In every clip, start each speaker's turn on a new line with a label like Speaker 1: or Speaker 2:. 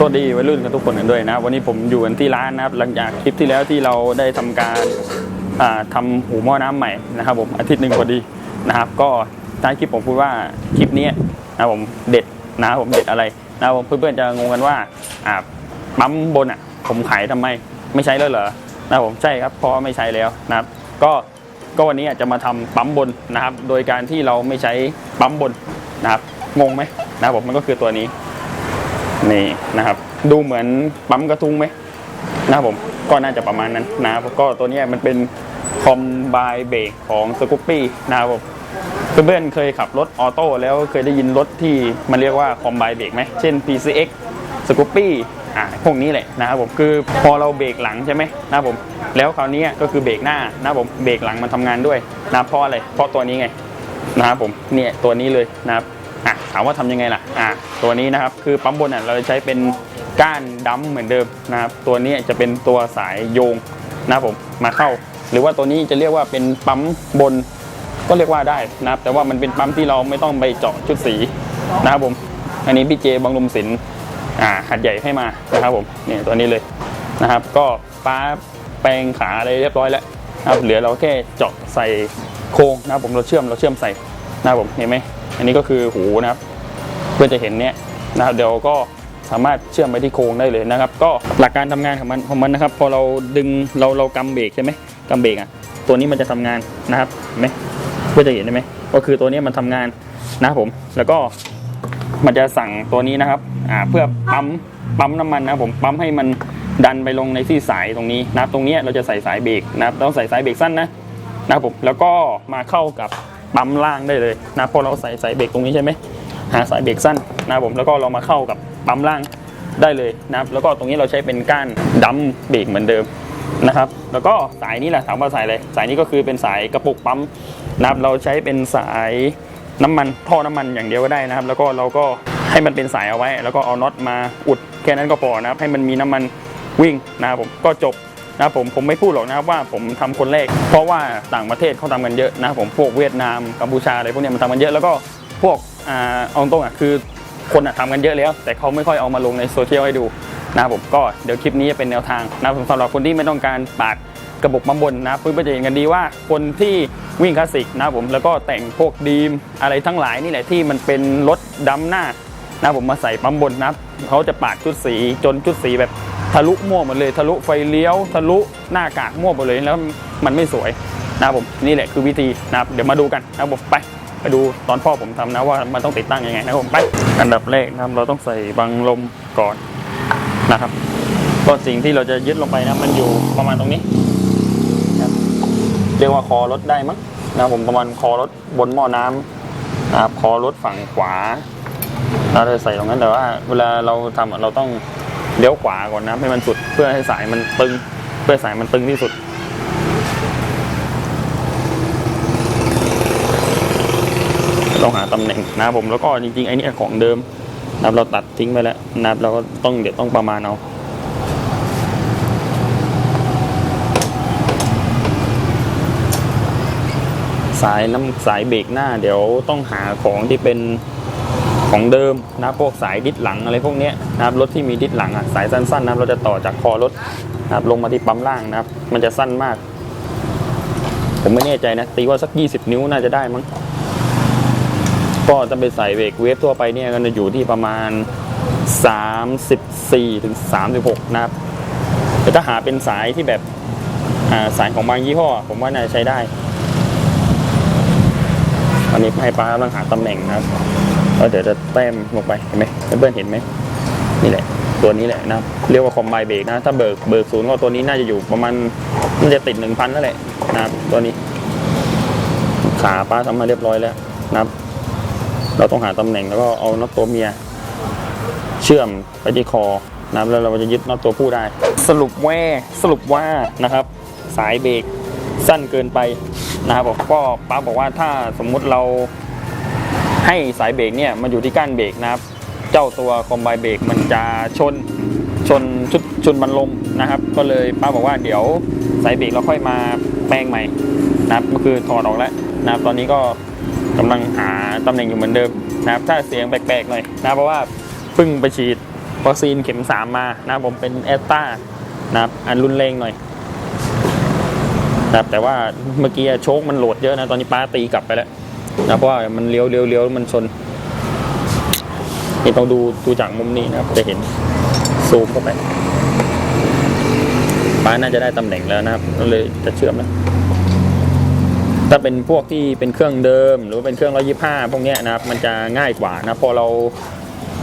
Speaker 1: สวัสดีวัยรุ่นกันทุกคนกันด้วยนะ วันนี้ผมอยู่กันที่ร้านนะครับ หลังจากคลิปที่แล้วที่เราได้ทำการอ่าทำหูหม้อน้ำใหม่นะครับ ผมอาทิตย์หนึ่งพอดีนะครับ ก็ท้ายคลิปผมพูดว่าคลิปนี้นะผมเด็ดนะผมเด็ดอะไรนะผมเพื่อนๆจะงงกันว่าปั๊มบนอะ ผมขายทำไมไม่ใช้แล้วเหรอนะผมใช่ครับเพราะไม่ใช้แล้วนะครับ ก็ก็วันนี้จะมาทำปั๊มบนนะครับ โดยการที่เราไม่ใช้ปั๊มบนนะครับงงไหมนะผมมันก็คือตัวนี้ นี่นะครับ ดูเหมือนปั๊มกระทุ้งไหมนะครับผมก็น่าจะประมาณนั้นนะครับก็ตัวนี้มันเป็นคอมไบเบรกของสกูปปี้นะครับผมเพื่อนๆเคยขับรถออโต้แล้วเคยได้ยินรถที่มันเรียกว่าคอมไบเบรกไหมเช่น PCX สกูปปี้อ่าพวกนี้แหละนะครับผมคือพอเราเบรกหลังใช่ไหมนะครับผมแล้วคราวนี้ก็คือเบรกหน้านะครับผมเบรกหลังมันทำงานด้วยนะเพราะอะไรเพราะตัวนี้ไงนะครับผมเนี่ยตัวนี้เลยนะครับ อะถามว่าทำยังไงล่ะอะตัวนี้นะครับคือปั๊มบนอะเราจะใช้เป็นก้านดัมเหมือนเดิมนะครับ ตัวนี้จะเป็นตัวสายโยงนะครับผมมาเข้า หรือว่าตัวนี้จะเรียกว่าเป็นปั๊มบนก็เรียกว่าได้นะครับ แต่ว่ามันเป็นปั๊มที่เราไม่ต้องไปเจาะชุดสีนะครับผมอันนี้พี่เจบางลมศิลป์อ่าหัดใหญ่ให้มานะครับผมเนี่ยตัวนี้เลยนะครับ ก็ป้าแปลงขาอะไรเรียบร้อยแล้วนะครับเหลือเราแค่เจาะใส่โครงนะครับผมเราเชื่อมเราเชื่อมใส่นะครับผมเห็นไหม อันนี้ก็คือหูนะครับเพื่อจะเห็นเนี้ยนะครับเดี๋ยวก็สามารถเชื่อมไปที่โครงได้เลยนะครับ ก็หลักการทำงานของมันของมันนะครับ พอเราดึงเราเรากำเบรกใช่ไหมกำเบรกอะตัวนี้มันจะทำงานนะครับเห็นไหมเพื่อจะเห็นได้ไหมก็คือตัวนี้มันทำงานนะผม แล้วก็มันจะสั่งตัวนี้นะครับอ่าเพื่อปั๊มปั๊มน้ำมันนะผมปั๊มให้มันดันไปลงในที่สายตรงนี้นะครับตรงนี้เราจะใส่สายเบรกนะครับต้องใส่สายเบรกสั้นนะนะครับผมแล้วก็มาเข้ากับ ปั๊มล่างได้เลยนะพอเราใส่สายเบรกตรงนี้ใช่ไหมหาสายเบรกสั้นนะผมแล้วก็เรามาเข้ากับปั๊มล่างได้เลยนะครับแล้วก็ตรงนี้เราใช้เป็นก้านดัมเบรกเหมือนเดิมนะครับแล้วก็สายนี้แหละถามว่าสายอะไรสายนี้ก็คือเป็นสายกระปุกปั๊มนะครับเราใช้เป็นสายน้ำมันท่อน้ำมันอย่างเดียวก็ได้นะครับ แล้วก็เราก็ให้มันเป็นสายเอาไว้ แล้วก็เอาน็อตมาอุดแค่นั้นก็พอนะครับให้มันมีน้ำมันวิ่งนะครับผมก็จบ นะผมผมไม่พูดหรอกนะครับว่าผมทำคนแรก เพราะว่าต่างประเทศเขาทำกันเยอะนะผมพวกเวียดนามกัมพูชาอะไรพวกนี้มันทำกันเยอะแล้วก็พวกอ่าเอาตรงอะคือคนอะทำกันเยอะแล้ว แต่เขาไม่ค่อยเอามาลงในโซเชียลให้ดูนะผมก็เดี๋ยวคลิปนี้จะเป็นแนวทางนะครับสำหรับคนที่ไม่ต้องการปาดกระบอกมาบนนะครับเพื่อจะเห็นกันดีว่าคนที่วิ่งคลาสสิกนะผมแล้วก็แต่งพวกดีมอะไรทั้งหลายนี่แหละที่มันเป็นรถดำหน้านะผมมาใส่ปั๊มบนนะเขาจะปาดชุดสีจนชุดสีแบบ ทะลุมั่วหมดเลยทะลุไฟเลี้ยว ทะลุหน้ากากมั่วหมดเลยแล้วมันไม่สวยนะครับผมนี่แหละคือวิธีนะครับเดี๋ยวมาดูกันนะครับผมไปไปดูตอนพ่อผมทำนะว่ามันต้องติดตั้งยังไงนะครับผมไปอันดับแรกนะครับเราต้องใส่บังลมก่อนนะครับก็สิ่งที่เราจะยึดลงไปนะมันอยู่ประมาณตรงนี้นะครับเรียกว่าคอรถได้มั้งนะครับผมประมาณคอรถบนหม้อน้ำนะครับคอรถฝั่งขวาเราจะใส่ตรงนั้นแต่ว่า เวลาเราทำเราต้อง เลี้ยวขวาก่อนนะให้มันสุดเพื่อให้สายมันตึง เพื่อสายมันตึงที่สุด ต้องหาตำแหน่งนะครับผมแล้วก็จริงๆไอ้นี่ของเดิมนับเราตัดทิ้งไปแล้วนับเราก็ต้องเดี๋ยวต้องประมาณเอาสายน้ำสายเบรกหน้า เดี๋ยวต้องหาของที่เป็น ของเดิมนะพวกสายดิสหลังอะไรพวกนี้นะครับรถที่มีดิสหลังอะสายสั้นๆนะครับเราจะต่อจากคอรถนะครับลงมาที่ปั๊มล่างนะครับ มันจะสั้นมาก ผมไม่แน่ใจนะ ตีว่าสัก 20 นิ้วน่าจะได้มั้งก็จะไปใส่เบรกเวฟทั่วไปเนี่ยก็จะอยู่ที่ประมาณ 34ถึง36 นะครับแต่ถ้าหาเป็นสายที่แบบาสายของบางยี่ห้อ ผมว่าน่าจะใช้ได้อันนี้ให้ป้ากำลังหาตำแหน่งนะครับ แล้วเดี๋ยวจะแต้มลงไปเห็นไหมเพื่อนๆเห็นไหมนี่แหละ ตัวนี้แหละนะเรียกว่าคอมไบเบรกนะ ถ้าเบิกเบิกศูนย์ก็ตัวนี้น่าจะอยู่ประมาณน่าจะติดหนึ่งพันนั่นแหละนะครับตัวนี้ ขาป้าทำมาเรียบร้อยแล้วนะครับเราต้องหาตำแหน่งแล้วก็เอาน็อตตัวเมีย เชื่อมไปที่คอนะครับแล้วเราจะยึดน็อตตัวผู้ได้ สรุปแว่าสรุปว่านะครับ สายเบรกสั้นเกินไปนะครับผมก็ป้าบอกว่าถ้าสมมุติเรา ให้สายเบรกเนี่ยมันอยู่ที่ก้านเบรกนะครับ เจ้าตัวคอมไบเบรกมันจะชนชนชุดชนบันลมนะครับ ก็เลยป้าบอกว่าเดี๋ยวสายเบรกเราค่อยมาแปลงใหม่นะครับก็คือถอดออกแล้วนะครับตอนนี้ก็กำลังหาตำแหน่งอยู่เหมือนเดิมนะครับ ถ้าเสียงแปลกๆหน่อยนะเพราะว่าเพิ่งไปฉีดวัคซีนเข็มสามมานะครับผมเป็นแอสตานะครับอันรุนแรงหน่อยนะครับแต่ว่าเมื่อกี้โชคมันโหลดเยอะนะ ตอนนี้ป้าตีกลับไปแล้ว นะเพราะว่ามันเลี้ยวเลี้ยวเลี้ยวมันชนนี่ต้องดูดูจากมุมนี้นะครับ จะเห็นซูมเข้าไปป้าน่าจะได้ตำแหน่งแล้วนะครับก็เลยจะเชื่อมแล้วถ้าเป็นพวกที่เป็นเครื่องเดิม หรือเป็นเครื่องร้อยี่ห้าพวกนี้นะครับ มันจะง่ายกว่านะพอเรา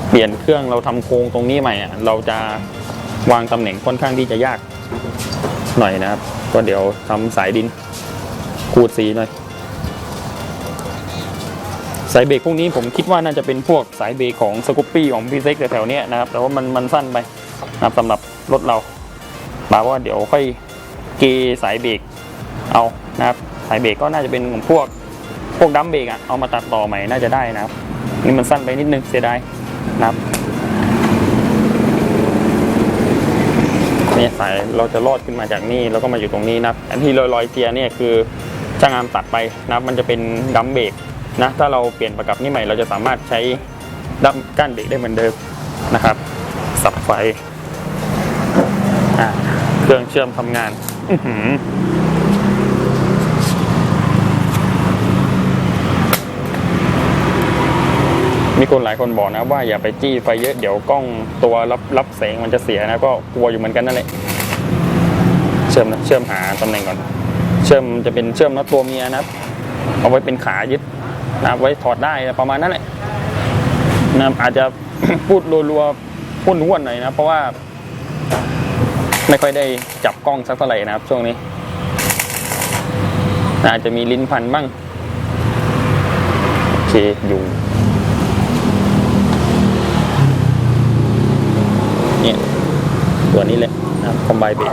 Speaker 1: เปลี่ยนเครื่องเราทำโครงตรงนี้ใหม่อะเราจะวางตำแหน่งค่อนข้างที่จะยากหน่อยนะครับ ก็เดี๋ยวทำสายดินขูดสีหน่อย สายเบรกพวกนี้ผมคิดว่าน่าจะเป็นพวกสายเบรกของสกูปปี้ของพี่เซ็กแถวๆนี้นะครับ แต่ว่ามันมันสั้นไปนะครับสำหรับรถเราบาว่าเดี๋ยวค่อยเกสายเบรกเอานะครับสายเบรกก็น่าจะเป็นของพวกพวกดัมเบรกอะเอามาตัดต่อใหม่น่าจะได้นะครับ นี่มันสั้นไปนิดนึงเสียดายนะครับนี่สายเราจะลอดขึ้นมาจากนี่แล้วก็มาอยู่ตรงนี้นะครับอันที่ลอยลอยๆเทียเนี่ยคือช่างอามตัดไปนะครับมันจะเป็นดัมเบรก นะถ้าเราเปลี่ยนประกับนี่ใหม่เราจะสามารถใช้ดัมก้านเบรกได้เหมือนเดิมนะครับ สับไฟเครื่องเชื่อมทำงานมีคนหลายคนบอกนะว่าอย่าไปจี้ไฟเยอะเดี๋ยวกล้องตัวรับรับแสงมันจะเสียนะก็กลัวอยู่เหมือนกันนั่นแหละเชื่อมนะเชื่อมหาตำแหน่งก่อน เชื่อมจะเป็นเชื่อมน็อตตัวเมียนะ เอาไว้เป็นขายึด นะครับไว้ถอดได้ประมาณนั้นแหละนะครับอาจจะพูดรัวๆพูดห้วนหน่อยนะเพราะว่า ไม่ค่อยได้จับกล้องสักเท่าไหร่นะครับ ช่วงนี้ อาจจะมีลิ้นพันบ้างโอเคอยู่เนี่ยตัวนี้เลยนะครับคอมไบเบร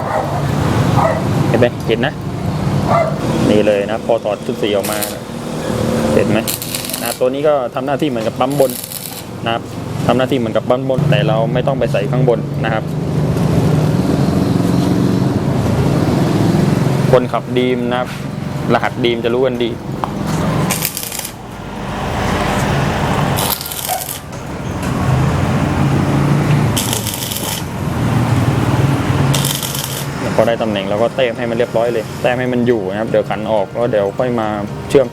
Speaker 1: เห็นไหมเห็นนะ นี่เลยนะ พอถอดชุดสีออกมานะ เห็นไหมนะตัวนี้ก็ทำหน้าที่เหมือนกับปั๊มบนนะครับทำหน้าที่เหมือนกับปั๊มบน แต่เราไม่ต้องไปใส่ข้างบนนะครับ คนขับดีมนะครับ รหัสดีมจะรู้กันดีพอได้ตำแหน่งเราก็เต้มให้มันเรียบร้อยเลย แต้มให้มันอยู่นะครับ เดี๋ยวขันออกแล้วเดี๋ยวค่อยมาเชื่อม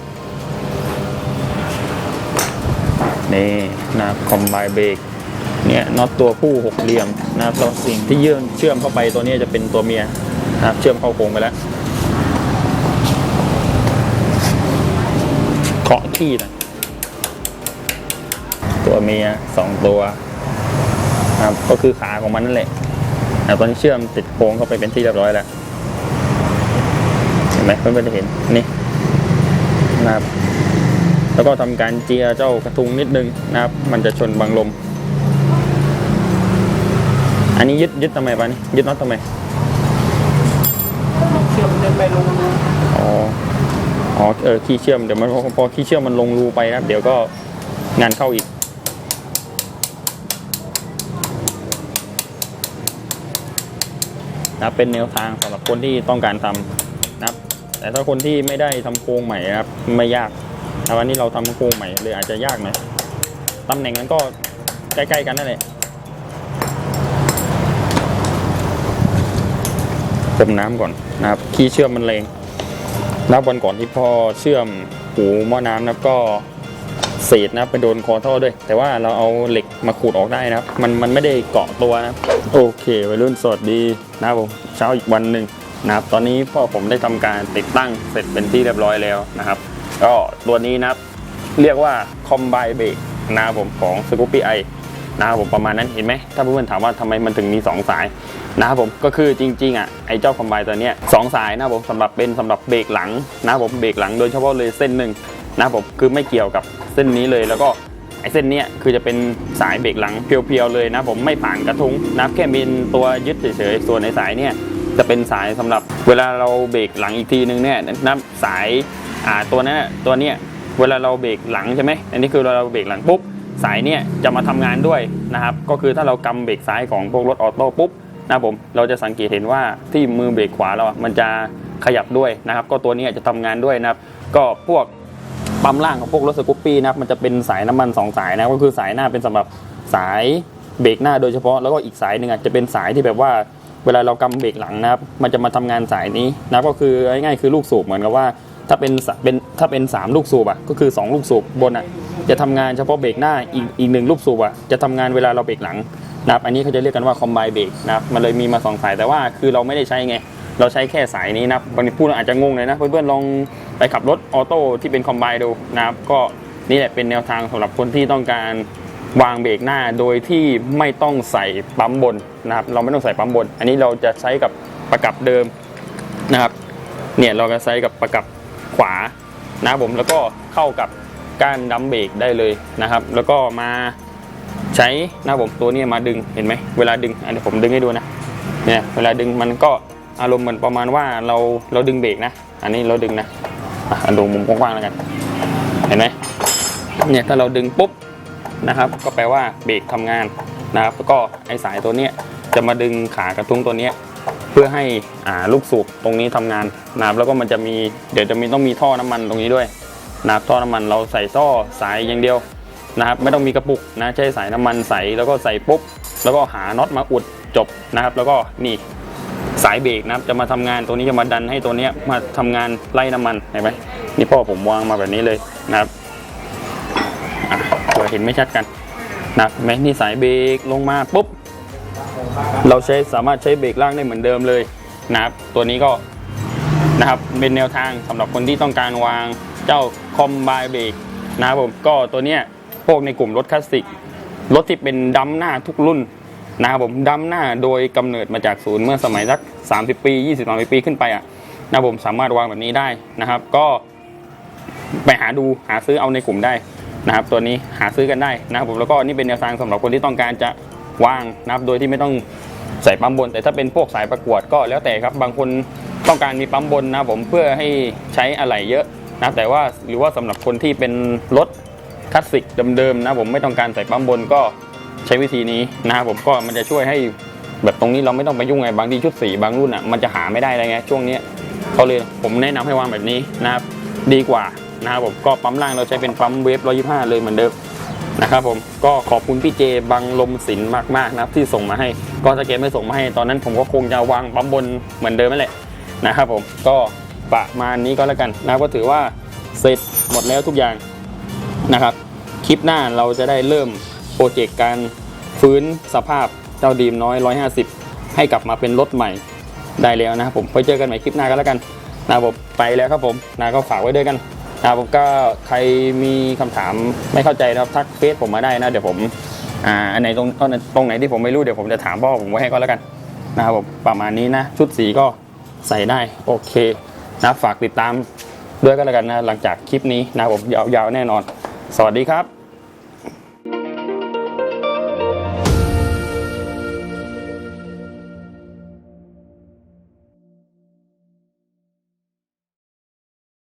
Speaker 1: นี่นะครับคอมไบเบรกเนี่ยน็อตตัวผู้หกเหลี่ยมนะครับตัวสิ่งที่เยื่อเชื่อมเข้าไปตัวนี้จะเป็นตัวเมียนะครับเชื่อมเข้าโครงไปแล้วเคาะขี้นะตัวเมียสองตัวนะครับก็คือขาของมันนั่นแหละอะตอนนี้เชื่อมติดโค้งเข้าไปเป็นที่เรียบร้อยแล้วเห็นไหมเพื่อนๆจะเห็นนี่นะครับ แล้วก็ทำการเจียเจ้ากระทุงนิดนึงนะครับ มันจะชนบังลม อันนี้ยึดยึดทำไมปะนี่ยึดน็อตทำไม
Speaker 2: เชื่อมจะไปลงรู
Speaker 1: อ๋ออ๋อเออขี้เชื่อมเดี๋ยวมันพอขี้เชื่อมมันลงรูไปนะครับ เดี๋ยวก็งานเข้าอีกนะเป็นแนวทางสำหรับคนที่ต้องการทำนะครับ แต่ถ้าคนที่ไม่ได้ทำโครงใหม่นะครับไม่ยาก แต่วันนี้เราทำโครงใหม่เลยอาจจะยากหน่อยตำแหน่งนั้นก็ใกล้ๆกันนั่นแหละพรมน้ำก่อนนะครับขี้เชื่อมมันแรงนับวันก่อนที่พ่อเชื่อมหูหม้อน้ำนะครับก็เศษนะไปโดนคอท่อด้วย แต่ว่าเราเอาเหล็กมาขูดออกได้นะครับ มันมันไม่ได้เกาะตัวนะโอเควัยรุ่นสวัสดีนะครับผมเช้าอีกวันหนึ่งนะครับ ตอนนี้พ่อผมได้ทำการติดตั้งเสร็จเป็นที่เรียบร้อยแล้วนะครับ ก็ตัวนี้นะครับ เรียกว่า Combine Brake นะครับผมของ Scoopy i นะครับผมประมาณนั้นเห็นไหมถ้าเพื่อนๆถามว่าทำไมมันถึงมี 2 สายนะครับผมก็คือจริงๆอะไอ้เจ้า Combine ตัวเนี้ยสองสายนะครับผมสำหรับเป็นสำหรับเบรกหลังนะครับผมเบรกหลังโดยเฉพาะเลยเส้นหนึ่งนะครับผมคือไม่เกี่ยวกับเส้นนี้เลยแล้วก็ไอ้เส้นเนี้ยคือจะเป็นสายเบรกหลังเพียวๆเลยนะผมไม่ผ่านกระทุ้งนะครับแค่เป็นตัวยึดเฉยๆส่วนในสายเนี่ยจะเป็นสายสำหรับเวลาเราเบรกหลังอีกทีนึงเนี่ยนะสาย อ่าตัวนั้นตัวเนี้ยเวลาเราเบรกหลังใช่ไหมอันนี้คือเราเบรกหลังปุ๊บสายเนี่ยจะมาทำงานด้วยนะครับ ก็คือถ้าเรากำเบรกซ้ายของพวกรถออโต้ปุ๊บนะครับผมเราจะสังเกตเห็นว่าที่มือเบรกขวาเราอะมันจะขยับด้วยนะครับ ก็ตัวนี้จะทำงานด้วยนะครับ ก็พวกปั๊มล่างของพวกรถสกูปปี้นะครับมันจะเป็นสายน้ำมันสองสายนะก็คือสายหน้าเป็นสำหรับสายเบรกหน้าโดยเฉพาะแล้วก็อีกสายหนึ่งอะจะเป็นสายที่แบบว่าเวลาเรากำเบรกหลังนะครับ มันจะมาทำงานสายนี้นะก็คือง่ายๆคือลูกสูบเหมือนกับว่า ถ้าเป็นเป็นถ้าเป็นสามลูกสูบอะก็คือสองลูกสูบบนอะจะทำงานเฉพาะเบรกหน้าอีกอีกหนึ่งลูกสูบอะจะทำงานเวลาเราเบรกหลังนะครับอันนี้เขาจะเรียกกันว่าคอมไบเบรกนะครับมันเลยมีมาสองสายแต่ว่าคือเราไม่ได้ใช้ไงเราใช้แค่สายนี้นะบางทีพูดอาจจะงงเลยนะ เพื่อนๆลองไปขับรถออโต้ที่เป็นคอมไบดูนะครับก็นี่แหละเป็นแนวทางสำหรับคนที่ต้องการวางเบรกหน้าโดยที่ไม่ต้องใส่ปั๊มบนนะครับเราไม่ต้องใส่ปั๊มบน อันนี้เราจะใช้กับประกับเดิมนะครับเนี่ยเราจะใช้กับประกับ ขวานะครับผมแล้วก็เข้ากับการดัมเบรกได้เลยนะครับ แล้วก็มาใช้นะครับผมตัวนี้มาดึงเห็นไหมเวลาดึงอันนี้ผมดึงให้ดูนะเนี่ยเวลาดึงมันก็อารมณ์เหมือนประมาณว่าเราเราดึงเบรกนะ อันนี้เราดึงนะอะดูมุมกว้างๆแล้วกัน เห็นไหมเนี่ยถ้าเราดึงปุ๊บนะครับ ก็แปลว่าเบรกทำงานนะครับแล้วก็ไอสายตัวเนี้ยจะมาดึงขากระทุ้งตัวเนี้ย เพื่อให้ลูกสูบตรงนี้ทำงานนะครับแล้วก็มันจะมีเดี๋ยวจะมีต้องมีท่อน้ำมันตรงนี้ด้วยนะครับท่อน้ำมันเราใส่ท่อสายอย่างเดียวนะครับไม่ต้องมีกระปุกนะใช้สายน้ำมันใส่แล้วก็ใส่ปุ๊บ แล้วก็หาน็อตมาอุดจบนะครับ แล้วก็นี่สายเบรกนะครับจะมาทำงานตัวนี้จะมาดันให้ตัวนี้มาทำงานไล่น้ำมันเห็นไหมนี่พ่อผมวางมาแบบนี้เลยนะครับเห็นไม่ชัดกันนับเห็นไหมนี่สายเบรกลงมาปุ๊บ เราใช้สามารถใช้เบรกล่างได้เหมือนเดิมเลยนะครับ ตัวนี้ก็นะครับเป็นแนวทางสำหรับคนที่ต้องการวางเจ้าคอมไบเบรกนะครับผมก็ตัวเนี้ยพวกในกลุ่มรถคลาสสิกรถที่เป็นดัมหน้าทุกรุ่นนะครับผมดัมหน้าโดยกำเนิดมาจากศูนย์เมื่อสมัยสัก 30 ปี 20 30ปีขึ้นไปอะนะครับผมสามารถวางแบบนี้ได้นะครับ ก็ไปหาดูหาซื้อเอาในกลุ่มได้นะครับ ตัวนี้หาซื้อกันได้นะครับผมแล้วก็นี่เป็นแนวทางสำหรับคนที่ต้องการจะ วางนะครับโดยที่ไม่ต้องใส่ปั๊มบน แต่ถ้าเป็นพวกสายประกวดก็แล้วแต่ครับบางคนต้องการมีปั๊มบนนะผมเพื่อให้ใช้อะไหล่เยอะนะแต่ว่าหรือว่าสำหรับคนที่เป็นรถคลาสสิกเดิมๆนะผมไม่ต้องการใส่ปั๊มบนก็ใช้วิธีนี้นะครับผมก็มันจะช่วยให้แบบตรงนี้เราไม่ต้องไปยุ่งไงบางทีชุดสีบางรุ่นอะมันจะหาไม่ได้อะไรไงช่วงนี้เขาเลยผมแนะนำให้วางแบบนี้นะครับดีกว่านะครับผมก็ปั๊มล่างเราใช้เป็นปั๊มเวฟ125 เลยเหมือนเดิม นะครับผมก็ขอบคุณพี่เจบังลมศิลป์มากๆนะครับที่ส่งมาให้ก็ถ้าเกมไม่ส่งมาให้ตอนนั้นผมก็คงจะวางปั๊มบนเหมือนเดิมนั่นแหละนะครับผมก็ประมาณนี้ก็แล้วกันนะก็ถือว่าเสร็จหมดแล้วทุกอย่างนะครับ คลิปหน้าเราจะได้เริ่มโปรเจกต์การฟื้นสภาพเจ้าดีมน้อย 150 ให้กลับมาเป็นรถใหม่ได้แล้วนะครับผมไปเจอกันใหม่คลิปหน้าก็แล้วกันนะครับผมไปแล้วครับผมนะก็ฝากไว้ด้วยกัน ครับผมก็ใครมีคำถามไม่เข้าใจนะครับทักเฟซผมมาได้นะ เดี๋ยวผมอ่าอันไหนตรงตรงไหนที่ผมไม่รู้เดี๋ยวผมจะถามพ่อผมไว้ให้ก็แล้วกันนะครับผมประมาณนี้นะ ชุดสีก็ใส่ได้โอเคนะฝากติดตามด้วยก็แล้วกันนะ หลังจากคลิปนี้นะผมยาวๆแน่นอน สวัสดีครับ